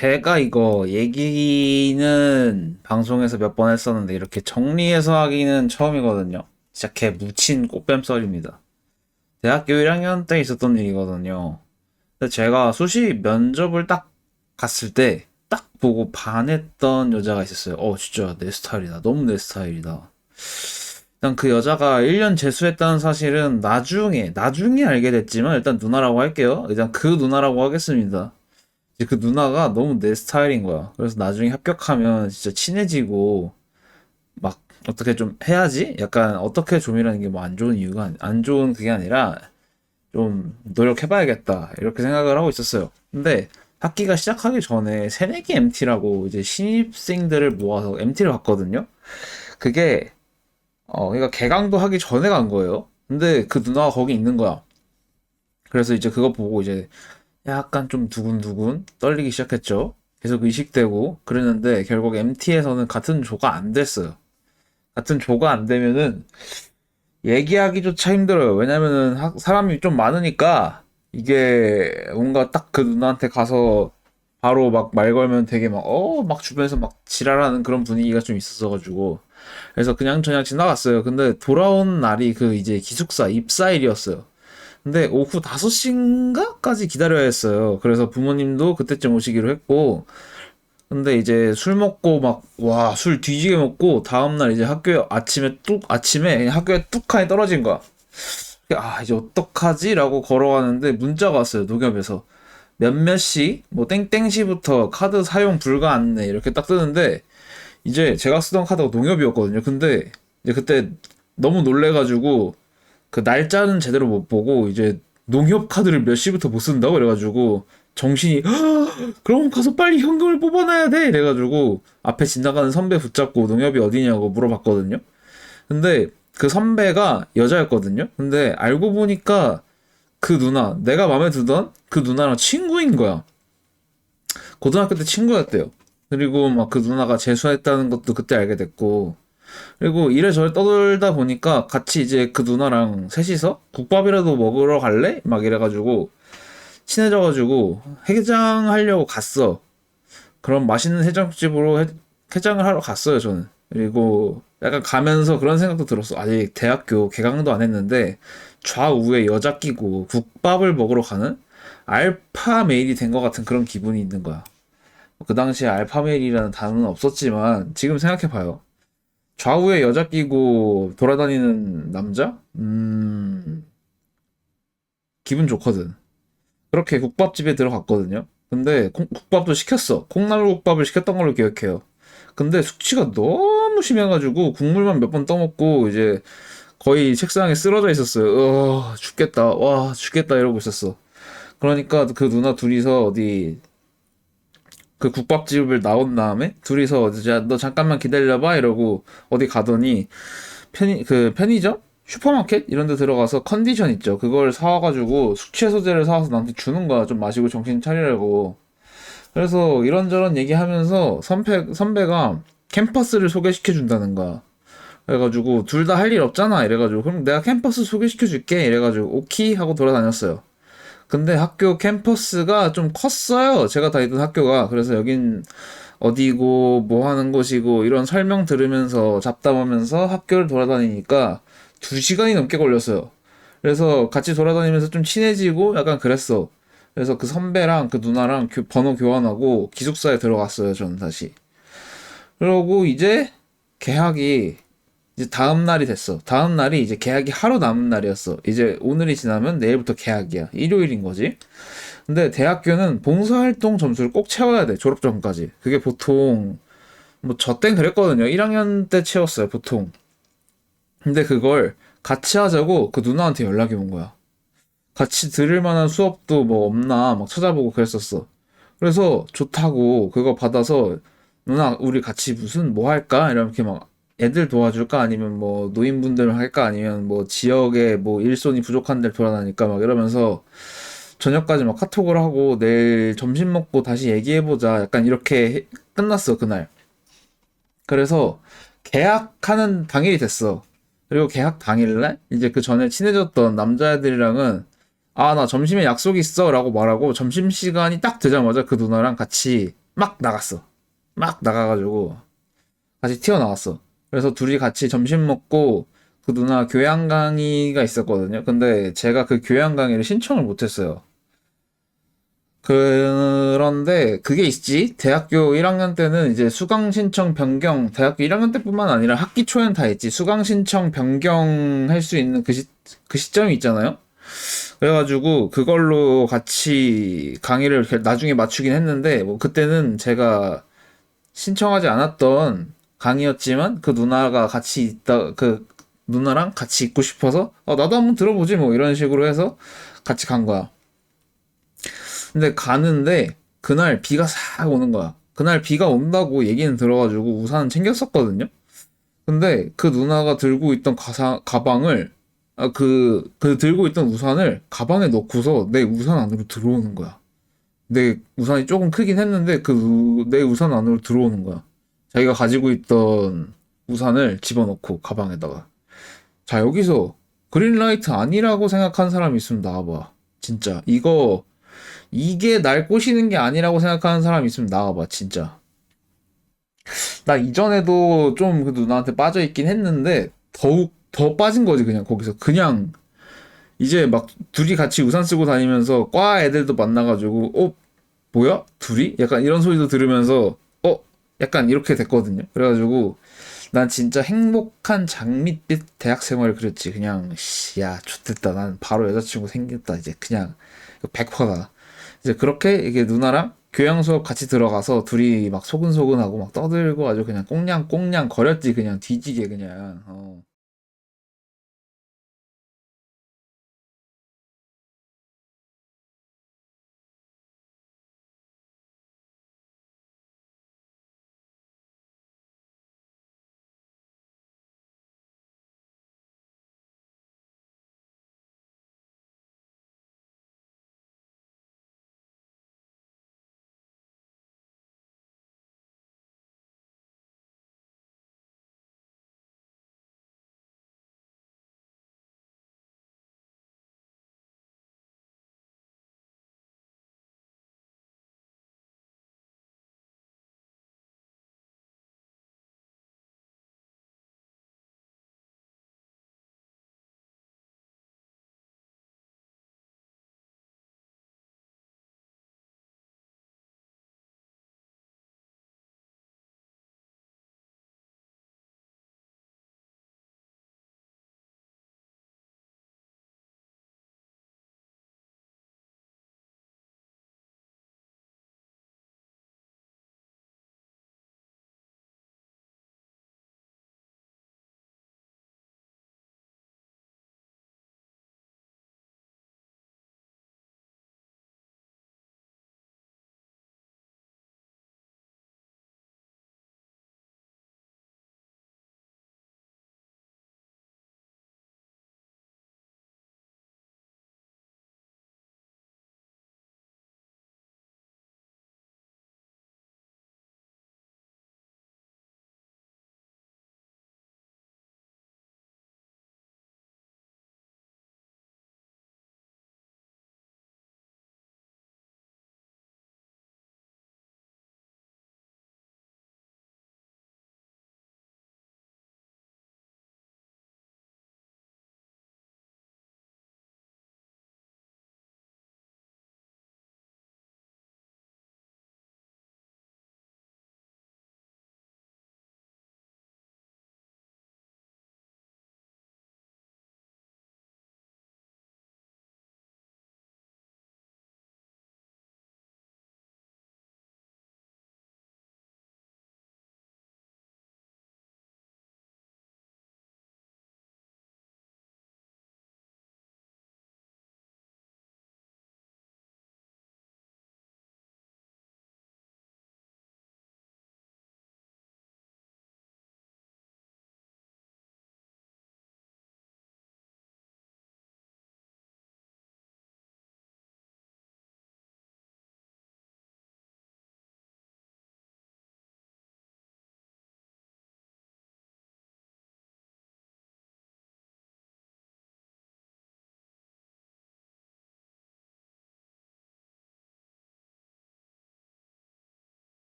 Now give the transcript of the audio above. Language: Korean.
제가 이거 얘기는 방송에서 몇 번 했었는데 이렇게 정리해서 하기는 처음이거든요. 진짜 개 묻힌 꽃뱀썰입니다. 대학교 1학년 때 있었던 일이거든요. 근데 제가 수시 면접을 딱 갔을 때 딱 보고 반했던 여자가 있었어요. 어, 진짜 내 스타일이다. 너무 내 스타일이다. 일단 그 여자가 1년 재수했다는 사실은 나중에, 나중에 알게 됐지만 일단 누나라고 할게요. 일단 그 누나라고 하겠습니다. 그 누나가 너무 내 스타일인 거야. 그래서 나중에 합격하면 진짜 친해지고 막 어떻게 좀 해야지? 약간 어떻게 좀이라는 게 뭐 안 좋은 이유가 안 좋은 그게 아니라 좀 노력해봐야겠다 이렇게 생각을 하고 있었어요. 근데 학기가 시작하기 전에 새내기 MT라고 이제 신입생들을 모아서 MT를 갔거든요. 그게 어 그러니까 개강도 하기 전에 간 거예요. 근데 그 누나가 거기 있는 거야. 그래서 이제 그거 보고 이제 약간 좀 두근두근 떨리기 시작했죠. 계속 의식되고 그랬는데 결국 MT에서는 같은 조가 안 됐어요. 같은 조가 안 되면은 얘기하기조차 힘들어요. 왜냐면은 학- 사람이 좀 많으니까 이게 뭔가 딱 그 누나한테 가서 바로 막 말 걸면 되게 막, 어, 막 주변에서 막 지랄하는 그런 분위기가 좀 있었어가지고. 그래서 그냥 저냥 지나갔어요. 근데 돌아온 날이 그 이제 기숙사 입사일이었어요. 근데 오후 5시인가까지 기다려야 했어요. 그래서 부모님도 그때쯤 오시기로 했고, 근데 이제 술 먹고 막, 와, 술 뒤지게 먹고, 다음날 이제 학교에 아침에 뚝, 아침에 학교에 뚝하니 떨어진 거야. 아, 이제 어떡하지? 라고 걸어가는데 문자가 왔어요, 녹엽에서. 몇몇 시, 뭐 땡땡시부터 카드 사용 불가 안내, 이렇게 딱 뜨는데, 이제 제가 쓰던 카드가 농협이었거든요. 근데 이제 그때 너무 놀래가지고, 그 날짜는 제대로 못 보고 이제 농협 카드를 몇 시부터 못 쓴다고 그래가지고 정신이 그럼 가서 빨리 현금을 뽑아놔야 돼 이래가지고 앞에 지나가는 선배 붙잡고 농협이 어디냐고 물어봤거든요. 근데 그 선배가 여자였거든요. 근데 알고 보니까 그 누나 내가 마음에 들던 그 누나랑 친구인 거야. 고등학교 때 친구였대요. 그리고 막 그 누나가 재수했다는 것도 그때 알게 됐고 그리고 이래저래 떠들다 보니까 같이 이제 그 누나랑 셋이서 국밥이라도 먹으러 갈래? 막 이래가지고 친해져가지고 해장 하려고 갔어. 그럼 맛있는 해장집으로 해, 해장을 하러 갔어요, 저는. 그리고 약간 가면서 그런 생각도 들었어. 아직 대학교 개강도 안 했는데 좌우에 여자 끼고 국밥을 먹으러 가는 알파 메일이 된 것 같은 그런 기분이 있는 거야. 그 당시에 알파 메일이라는 단어는 없었지만 지금 생각해 봐요. 좌우에 여자 끼고 돌아다니는 남자? 음, 기분 좋거든. 그렇게 국밥집에 들어갔거든요. 근데 콩- 국밥도 시켰어. 콩나물국밥을 시켰던 걸로 기억해요. 근데 숙취가 너무 심해가지고 국물만 몇 번 떠먹고 이제 거의 책상에 쓰러져 있었어요. 어, 죽겠다. 와, 죽겠다 이러고 있었어. 그러니까 그 누나 둘이서 어디 그 국밥집을 나온 다음에 둘이서 어디 자, 너 잠깐만 기다려봐 이러고 어디 가더니 편의 그 편의점? 슈퍼마켓? 이런 데 들어가서 컨디션 있죠. 그걸 사와가지고 숙취해소제를 사와서 나한테 주는 거야. 좀 마시고 정신 차리라고. 그래서 이런저런 얘기하면서 선배 선배가 캠퍼스를 소개시켜 준다는 거야. 그래가지고 둘 다 할 일 없잖아. 이래가지고 그럼 내가 캠퍼스 소개시켜 줄게. 이래가지고 오키 하고 돌아다녔어요 근데 학교 캠퍼스가 좀 컸어요. 제가 다니던 학교가. 그래서 여긴 어디고 뭐 하는 곳이고 이런 설명 들으면서 잡담하면서 학교를 돌아다니니까 두 시간이 넘게 걸렸어요. 그래서 같이 돌아다니면서 좀 친해지고 약간 그랬어. 그래서 그 선배랑 그 누나랑 교- 번호 교환하고 기숙사에 들어갔어요. 저는 다시. 그러고 이제 개학이 이제 다음 날이 됐어. 다음 날이 이제 개학이 하루 남은 날이었어. 이제 오늘이 지나면 내일부터 개학이야. 일요일인 거지. 근데 대학교는 봉사활동 점수를 꼭 채워야 돼. 졸업 전까지. 그게 보통 뭐 저 땐 그랬거든요. 1학년 때 채웠어요. 보통. 근데 그걸 같이 하자고 그 누나한테 연락이 온 거야. 같이 들을 만한 수업도 뭐 없나 막 찾아보고 그랬었어. 그래서 좋다고 그거 받아서 누나 우리 같이 무슨 뭐 할까? 이렇게 막 애들 도와줄까? 아니면 뭐 노인분들 할까? 아니면 뭐 지역에 뭐 일손이 부족한 데를 돌아다니까 막 이러면서 저녁까지 막 카톡을 하고 내일 점심 먹고 다시 얘기해보자. 약간 이렇게 해- 끝났어 그날. 그래서 계약하는 당일이 됐어. 그리고 계약 당일날 이제 그 전에 친해졌던 남자애들이랑은 아 나 점심에 약속 있어 라고 말하고 점심시간이 딱 되자마자 그 누나랑 같이 막 나갔어. 막 나가가지고 같이 튀어나왔어. 그래서 둘이 같이 점심 먹고 그 누나 교양 강의가 있었거든요. 근데 제가 그 교양 강의를 신청을 못했어요. 그런데 그게 있지. 대학교 1학년 때는 이제 수강 신청 변경, 대학교 1학년 때뿐만 아니라 학기 초엔 다 있지. 수강 신청 변경할 수 있는 그 시, 그 시점이 있잖아요. 그래가지고 그걸로 같이 강의를 나중에 맞추긴 했는데 뭐 그때는 제가 신청하지 않았던 강의였지만 그 누나가 같이 있다 그 누나랑 같이 있고 싶어서 어 나도 한번 들어보지 뭐 이런 식으로 해서 같이 간 거야. 근데 가는데 그날 비가 싹 오는 거야. 그날 비가 온다고 얘기는 들어가지고 우산 챙겼었거든요. 근데 그 누나가 들고 있던 가사, 가방을 아, 그, 그 들고 있던 우산을 가방에 넣고서 내 우산 안으로 들어오는 거야. 내 우산이 조금 크긴 했는데 그 내 우산 안으로 들어오는 거야. 자기가 가지고 있던 우산을 집어넣고 가방에다가. 자, 여기서 그린라이트 아니라고 생각하는 사람이 있으면 나와봐. 진짜. 이거, 이게 날 꼬시는 게 아니라고 생각하는 사람이 있으면 나와봐. 진짜. 나 이전에도 좀그 누나한테 빠져 있긴 했는데, 더욱 더 빠진 거지, 그냥 거기서. 그냥, 이제 막 둘이 같이 우산 쓰고 다니면서 과 애들도 만나가지고, 어, 뭐야? 둘이? 약간 이런 소리도 들으면서, 어, 약간 이렇게 됐거든요. 그래가지고, 난 진짜 행복한 장밋빛 대학 생활을 그렸지. 그냥, 씨, 야, 좋됐다. 난 바로 여자친구 생겼다. 이제 그냥, 100%다. 이제 그렇게 이게 누나랑 교양 수업 같이 들어가서 둘이 막 소근소근하고 막 떠들고 아주 그냥 꽁냥꽁냥 거렸지. 그냥 뒤지게 그냥. 어.